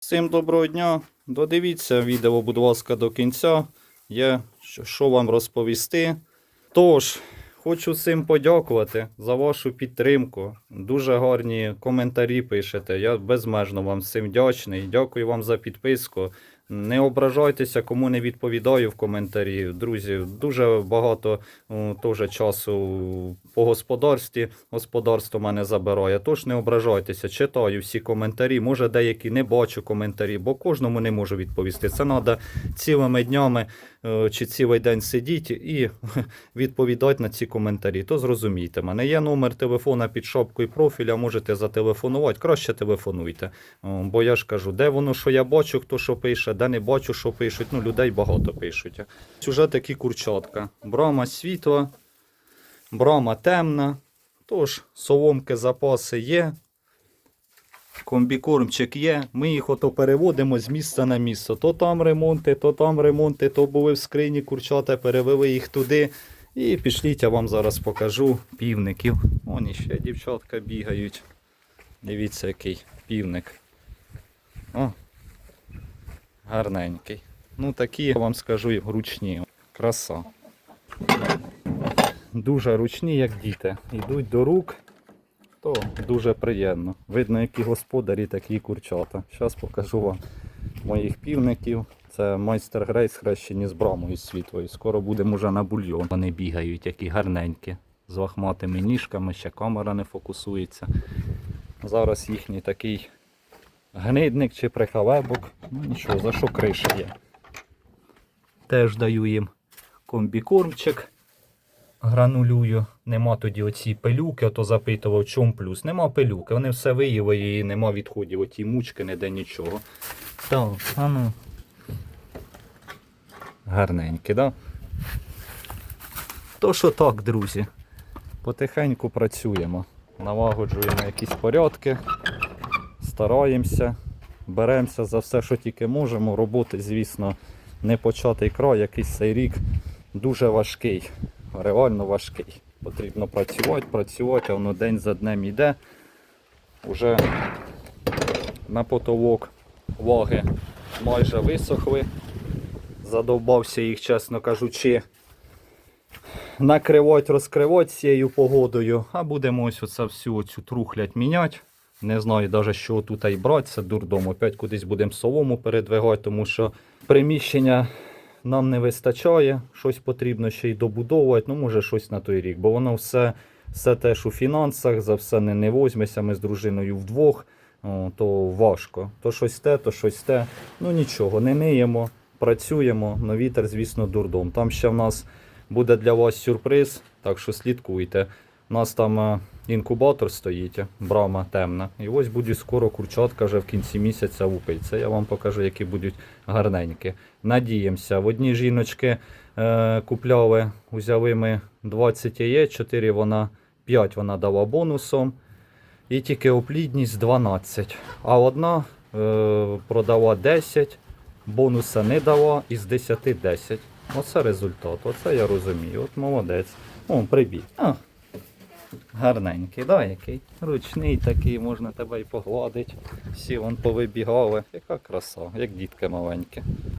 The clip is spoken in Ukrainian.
Всім доброго дня. Додивіться відео, будь ласка, до кінця. Є що, вам розповісти. Тож, хочу всім подякувати за вашу підтримку. Дуже гарні коментарі пишете. Я безмежно вам всім вдячний. Дякую вам за підписку. Не ображайтеся, кому не відповідаю в коментарі. Друзі, дуже багато теж часу по господарстві. Господарство мене забирає. Тож не ображайтеся, читаю всі коментарі. Може, деякі не бачу коментарі, бо кожному не можу відповісти. Це треба цілими днями е, чи цілий день сидіти і відповідати на ці коментарі. То зрозумійте мене. Є номер телефона під шапкою профіля, можете зателефонувати. Краще телефонуйте. Бо я ж кажу, де воно, що я бачу, хто що пише, де не бачу, що пишуть. Ну, людей багато пишуть. Сюжет такі курчатка. Брама світла, брама темна. Тож, соломки, запаси є. Комбікормчик є. Ми їх ото переводимо з місця на місце. То там ремонти, то там ремонти, то були в скрині курчата, перевели їх туди. І пішліть, я вам зараз покажу півників. Вон іще дівчатка бігають. Дивіться, який півник. О, гарненький. Ну такі, я вам скажу, ручні. Краса. Дуже ручні, як діти. Йдуть до рук, то дуже приємно. Видно, які господарі, такі курчата. Зараз покажу вам моїх півників. Це майстер Грей схрещені з брамою світлою. Скоро будемо вже на бульйон. Вони бігають, які гарненькі. З лахматими ніжками, ще камера не фокусується. Зараз їхній такий гнидник чи прихалебок. Ну нічого, за що криша є. Теж даю їм комбікормчик. Гранулюю. Нема тоді оці пилюки, ото запитував, чому плюс. Нема пилюки, вони все виїли і нема відходів. Оті мучки, ніде нічого. Так, а ну. Гарненькі, да? То що так, друзі. Потихеньку працюємо. Налагоджуємо якісь порядки, стараємося, беремося за все, що тільки можемо. Роботи, звісно, не початий край, якийсь цей рік дуже важкий, реально важкий. Потрібно працювати, працювати, а воно день за днем йде. Уже на потолок ваги майже висохли. Задовбався їх, чесно кажучи, накривати, розкривати цією погодою, а будемо ось оце всю оцю трухлять міняти. Не знаю навіть, що тут і брати, це дурдом. Опять кудись будемо солому передвигати, тому що приміщення нам не вистачає, щось потрібно ще й добудовувати, ну може щось на той рік, бо воно все, все теж у фінансах, за все не, не возьмеся, ми з дружиною вдвох, то важко. То щось те, то щось те. Ну нічого, не ниємо, працюємо, но вітер, звісно, дурдом. Там ще в нас буде для вас сюрприз, так що слідкуйте. У нас там е, інкубатор стоїть, брама темна. І ось буде скоро курчатка вже в кінці місяця лупить. Це я вам покажу, які будуть гарненькі. Надіємося. В одній жіночки е, купляли, взяли ми 20 яєць, 4 вона, 5 вона дала бонусом. І тільки оплідність 12. А одна е, продала 10, бонуса не дала, із 10 10. Оце результат. Оце я розумію. От молодець. О, прибіг. А, гарненький, да, який? Ручний такий, можна тебе й погладити. Всі вон повибігали. Яка краса, як дітки маленькі.